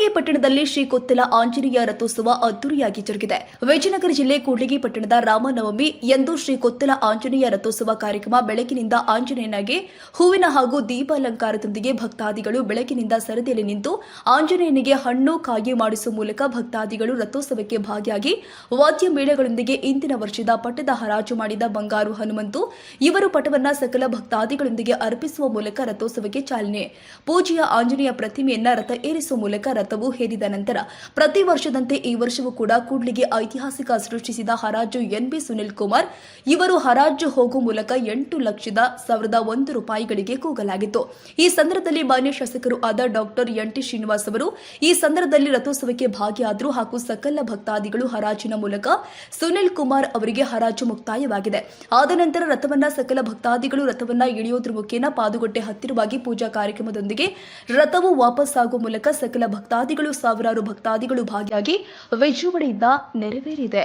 ಕೂಡ್ಲಿಗಿ ಪಟ್ಟಣದಲ್ಲಿ ಶ್ರೀ ಕೊತ್ತಲ ಆಂಜನೇಯ ರಥೋತ್ಸವ ಅದ್ದೂರಿಯಾಗಿ ಜರುಗಿದೆ. ವಿಜಯನಗರ ಜಿಲ್ಲೆ ಕೂಡ್ಲಿಗಿ ಪಟ್ಟಣದ ರಾಮನವಮಿ ಎಂದು ಶ್ರೀ ಕೊತ್ತಲ ಆಂಜನೇಯ ರಥೋತ್ಸವ ಕಾರ್ಯಕ್ರಮ ಬೆಳಕಿನಿಂದ ಆಂಜನೇಯನಾಗಿ, ಹೂವಿನ ಹಾಗೂ ದೀಪಾಲಂಕಾರದೊಂದಿಗೆ ಭಕ್ತಾದಿಗಳು ಬೆಳಕಿನಿಂದ ಸರದಿಯಲ್ಲಿ ನಿಂತು ಆಂಜನೇಯನಿಗೆ ಹಣ್ಣು ಕಾಯಿ ಮಾಡಿಸುವ ಮೂಲಕ ಭಕ್ತಾದಿಗಳು ರಥೋತ್ಸವಕ್ಕೆ ಭಾಗಿಯಾಗಿ ವಾದ್ಯ ಮೇಳಗಳೊಂದಿಗೆ ಇಂದಿನ ವರ್ಷದ ಪಟ್ಟದ ಹರಾಜು ಮಾಡಿದ ಬಂಗಾರು ಹನುಮಂತು, ಇವರು ಪಟವನ್ನ ಸಕಲ ಭಕ್ತಾದಿಗಳೊಂದಿಗೆ ಅರ್ಪಿಸುವ ಮೂಲಕ ರಥೋತ್ಸವಕ್ಕೆ ಚಾಲನೆ. ಪೂಜೆಯ ಆಂಜನೇಯ ಪ್ರತಿಮೆಯನ್ನ ರಥ ಏರಿಸುವ ಮೂಲಕ ರಥವು ಹೇರಿದ ನಂತರ ಪ್ರತಿ ವರ್ಷದಂತೆ ಈ ವರ್ಷವೂ ಕೂಡ ಕೂಡ್ಲಿಗೆ ಐತಿಹಾಸಿಕ ಸೃಷ್ಟಿಸಿದ ಹರಾಜು ಎನ್ಬಿ ಸುನಿಲ್ ಕುಮಾರ್. ಇವರು ಹರಾಜು ಹೋಗುವ ಮೂಲಕ ಎಂಟು ಲಕ್ಷದ ಸಾವಿರದ ಒಂದು ರೂಪಾಯಿಗಳಿಗೆ ಕೂಗಲಾಗಿತ್ತು. ಈ ಸಂದರ್ಭದಲ್ಲಿ ಮಾನ್ಯ ಶಾಸಕರು ಆದ ಡಾಕ್ಟರ್ ಎನ್ ಟಿ ಶ್ರೀನಿವಾಸ್ ಅವರು, ಈ ಸಂದರ್ಭದಲ್ಲಿ ರಥೋತ್ಸವಕ್ಕೆ ಭಾಗಿಯಾದರು ಹಾಗೂ ಸಕಲ ಭಕ್ತಾದಿಗಳು ಹರಾಜಿನ ಮೂಲಕ ಸುನಿಲ್ ಕುಮಾರ್ ಅವರಿಗೆ ಹರಾಜು ಮುಕ್ತಾಯವಾಗಿದೆ. ಆದ ನಂತರ ರಥವನ್ನ ಸಕಲ ಭಕ್ತಾದಿಗಳು ರಥವನ್ನ ಇಳಿಯೋದ್ರ ಮುಖೇನ ಪಾದುಗೊಟ್ಟೆ ಹತ್ತಿರವಾಗಿ ಪೂಜಾ ಕಾರ್ಯಕ್ರಮದೊಂದಿಗೆ ರಥವು ವಾಪಸ್ಸಾಗುವ ಮೂಲಕ ಸಕಲ ಭಕ್ತಾದಿಗಳು ಸಾವಿರಾರು ಭಕ್ತಾದಿಗಳು ಭಾಗಿಯಾಗಿ ವಿಜೃಂಭಣೆಯಿಂದ ನೆರವೇರಿದೆ.